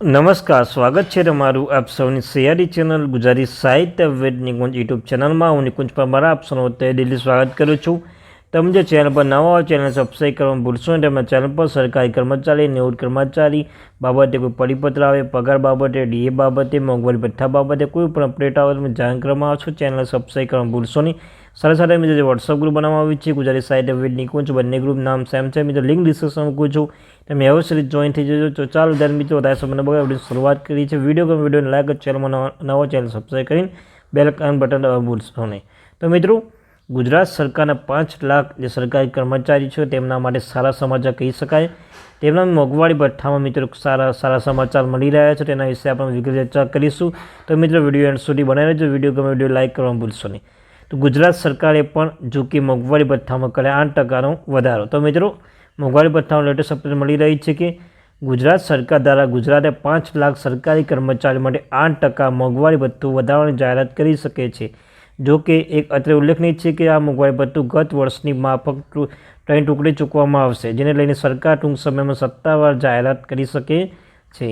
નમસ્કાર, સ્વાગત છે તમારું આપ સૌની સૈયારી ચેનલ ગુજરાતી સાહિત્ય વેદ નિકુંજ યુટ્યુબ ચેનલમાં. હું નિકુંજ પરમાર, આપ સૌનું તે દિલ્હી સ્વાગત કરું છું. તમે જે ચેનલ પર નવા હો ચેનલ સબસ્ક્રાઈબ કરવાનું ભૂલશો નહીં. તમે ચેનલ પર સરકારી કર્મચારી, નિવૃત્ત કર્મચારી બાબતે કોઈ પરિપત્ર આવે, પગાર બાબતે, ડીએ બાબતે, મોંઘવારી ભથ્થા બાબતે કોઈ પણ અપડેટ આવે, તમે જાણ કરવામાં આવશો. ચેનલ સબસ્ક્રાઈબ કરવાનું ભૂલશો નહીં. સાથે સાથે મિત્રો, જે વોટ્સઅપ ગ્રુપ બનાવવામાં આવ્યું છે, ગુજરાતી સાહિત્ય વેદ નિકુંજ, બંને ગ્રુપ નામ સેમ છે. મિત્રો લિંક ડિસ્ક્રિપ્શન મૂકું છું. તમે અવશ્ય જોઈન થઈ જજો. તો ચાલો ધ્યાન મિત્રો, વધારે સમય બગાડ. શરૂઆત કરી છે વીડિયો ગમે વિડીયોને લાઈક ચેનલમાં નવો ચેનલ સબસ્ક્રાઈબ કરીને બેલ બટન ભૂલશો નહીં. તો મિત્રો ગુજરાત સરકારના પાંચ લાખ જે સરકારી કર્મચારી છે તેમના માટે સારા સમાચાર કહી શકાય. તેમના મોંઘવારી ભથ્થામાં મિત્રો સારા સારા સમાચાર મળી રહ્યા છે. તેના વિશે આપણે વિગત ચર્ચા કરીશું. તો મિત્રો, વીડિયો એન્ડ સુધી બનાવી રહેજો. વીડિયો ગમે વીડિયો લાઇક કરવાનું ભૂલશો નહીં. તો ગુજરાત સરકારે પણ જો કે મોંઘવારી ભથ્થામાં કરે આઠ ટકાનો વધારો. તો મિત્રો, મોંઘવારી ભથ્થામાં લેટેસ્ટ અપડેટ મળી રહી છે કે ગુજરાત સરકાર દ્વારા ગુજરાતે પાંચ લાખ સરકારી કર્મચારીઓ માટે આઠ ટકા મોંઘવારી ભથ્થું વધારવાની જાહેરાત કરી શકે છે. જો કે એક અત્રે ઉલ્લેખનીય છે કે આ મોંઘવારી ભથ્થું ગત વર્ષની માફક ત્રણ ટુકડી ચૂકવવામાં આવશે, જેને લઈને સરકાર ટૂંક સમયમાં સત્તાવાર જાહેરાત કરી શકે છે.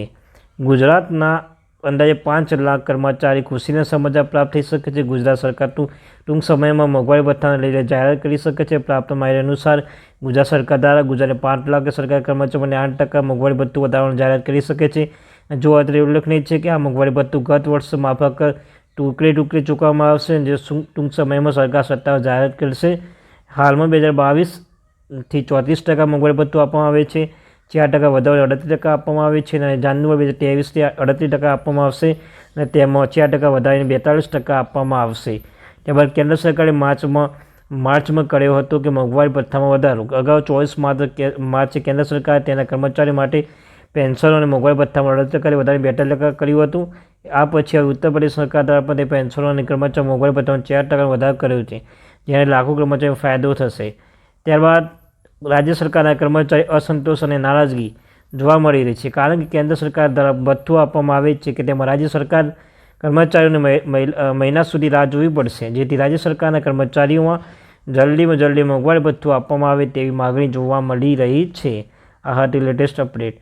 ગુજરાતના અંદાજે પાંચ લાખ કર્મચારી ખુશીના સમાચાર પ્રાપ્ત થઈ શકે છે. ગુજરાત સરકાર ટૂંક સમયમાં મોંઘવારી ભથ્થાને લઈને જાહેરાત કરી શકે છે. પ્રાપ્ત માહિતી અનુસાર, ગુજરાત સરકાર દ્વારા ગુજરાતે પાંચ લાખ સરકારી કર્મચારીઓને આઠ ટકા મોંઘવારી ભથ્થું વધારવાની જાહેરાત કરી શકે છે. જો અત્રે ઉલ્લેખનીય છે કે આ મોંઘવારી ભથ્થું ગત વર્ષ માફક ટુકડે ટુકડે ચૂકવવામાં આવશે જે ટૂંક સમયમાં સરકાર સત્તાઓ જાહેરાત કરશે. હાલમાં બે હજાર બાવીસથી ચોત્રીસ ટકા મોંઘવારી ભથ્થું આપવામાં આવે છે. ચાર ટકા વધારે અડત્રીસ ટકા આપવામાં આવે છે અને જાન્યુઆરી બે હજાર ત્રેવીસથી અડત્રીસ ટકા આપવામાં આવશે અને તેમાં ચાર ટકા વધારીને બેતાળીસ ટકા આપવામાં આવશે. ત્યારબાદ કેન્દ્ર સરકારે માર્ચમાં માર્ચમાં કર્યો હતો કે મોંઘવારી ભથ્થામાં વધારો. અગાઉ ચોવીસ માર્ચ માર્ચે કેન્દ્ર સરકારે તેના કર્મચારી માટે પેન્શન અને મોંઘવારી ભથ્થામાં અડત ટકા વધારે બેતાલીસ ટકા કર્યું હતું. આ પછી હવે ઉત્તર પ્રદેશ સરકાર દ્વારા પણ તે પેન્શનો અને કર્મચારી મોંઘવારી ભથ્થામાં ચાર ટકા વધારો કર્યો છે, જેને લાખો કર્મચારીઓ ફાયદો થશે. ત્યારબાદ રાજ્ય સરકારના કર્મચારી અસંતોષ અને નારાજગી જોવા મળી રહી છે, કારણ કે કેન્દ્ર સરકાર દ્વારા ભથ્થું આપવામાં આવે છે કે તેમાં રાજ્ય સરકાર કર્મચારીઓને મહિના સુધી રાહ જોવી પડશે. જેથી રાજ્ય સરકારના કર્મચારીઓમાં જલ્દીમાં જલ્દી મોંઘવારી ભથ્થું આપવામાં આવે તેવી માગણી જોવા મળી રહી છે. આ હતી લેટેસ્ટ અપડેટ